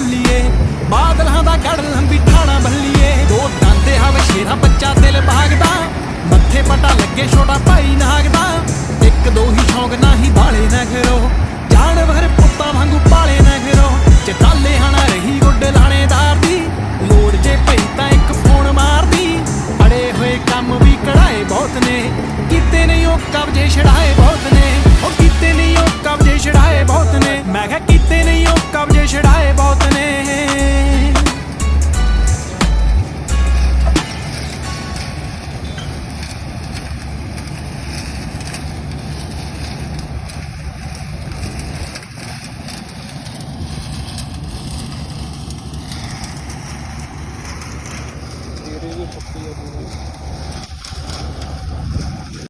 ਬੱਲੀਏ। ਬਾਦਲਾਂ ਦਾ ਘੜ ਲੰਬੀ ਠਾਣਾ ਬੱਲੀਏ। ਦੋ ਦੰਦੇ ਹਵੇ ਸ਼ੇਰਾ ਬੱਚਾ ਦਿਲ ਭਾਗਦਾ। ਮੱਥੇ ਪਟਾ ਲੱਗੇ ਛੋਟਾ ਭਾਈ ਨਾਗਦਾ। ਇੱਕ ਦੋ ਹੀ ਸ਼ੌਂਕ, ਨਾ ਹੀ ਬਾਲੇ ਨਾ ਖਰੋ ਜਾਨਵਰ ਪੁੱਤਾਂ ਵਾਂਗੂ ਪਾਲੇ ਨਾ ਖਰੋ ਚਟਾਲੇ ਹਣਾ ਰਹੀ ਗੁੱਡ ਲਾਣੇਦਾਰ ਦੀ। ਲੋੜ ਜੇ ਪਈ ਤਾਂ ਇੱਕ ਫੋਨ ਮਾਰਦੀ। ਅੜੇ ਹੋਏ ਕੰਮ ਵੀ ਕਢਾਏ ਬਹੁਤ ਨੇ। ਕਿਤੇ ਨਹੀਂ ਉਹ ਕਬਜੇ ਛੜਾਏ ਬਹੁਤ Deus, porque eu